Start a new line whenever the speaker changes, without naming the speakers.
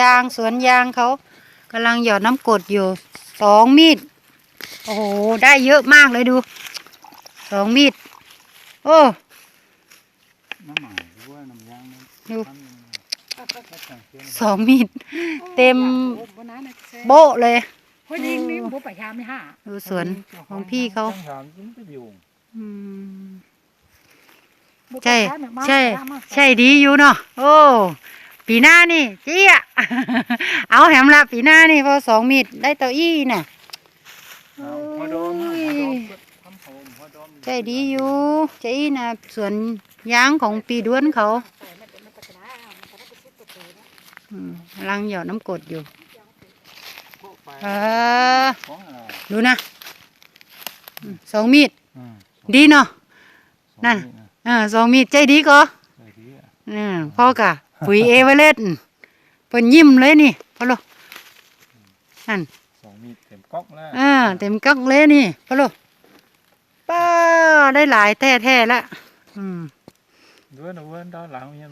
ยางสวนยางเขากำลังหยอดน้ำกรดอยู่สองมีด โอ้โห ได้เยอะมากเลยดูสองมีด โอ้
น้ำหมายหรือว่าน้ำยางนั้น
ดู
ทำยังไงก็สั่งเสียง
สองมีด เต็ม
โบ๊ะ
โบ๊ะเลย
พอดีมีโบ๊ะไปยาไม่ห้า
ดูสวนของพี่เขา
ต้องถามจิ้มไปอยู่
อืม
โบ๊ะ
ใช่
ไปยาเนี่ยมา
ใช่
มามา
ใช่ดีอยู่เนาะโอ้ ปีหน้านี่เจี้ยเอาแหมละปีหน้านี่พอสองมีดได้เต้าอี้น่ะ
เอาพอโดมอะพอโดมทำผมพอโดม
ใจดีอยู่ใจอี้น่ะสวนยางของปีด้วนเขา
แต่มันมันก็จะได้มันก็ได้ไปซื้อตัวเต๋อนะ
อืมกำลังหยอดน้ำกรดอยู่
โปะไป
เออ
ของอะไร
ดูนะอืมสองมีด
อืม
ดีเนาะ
สอง
นั่น
นะ
เออสองมีดใจดีก็
ใส่ดีอะ
อืมพ่อกะ ปุ๋ยเอเวอเรสต์เปิ่นยิ้มเลยนี่พ่อโลนั่น
สองมีดเต็มก๊อกแล้ว
เออเต็มกักเลยนี่พ่อโลป้าได้หลายแท้ๆแล้วอืม
ด้วยนะเว้นด้านหลังยัง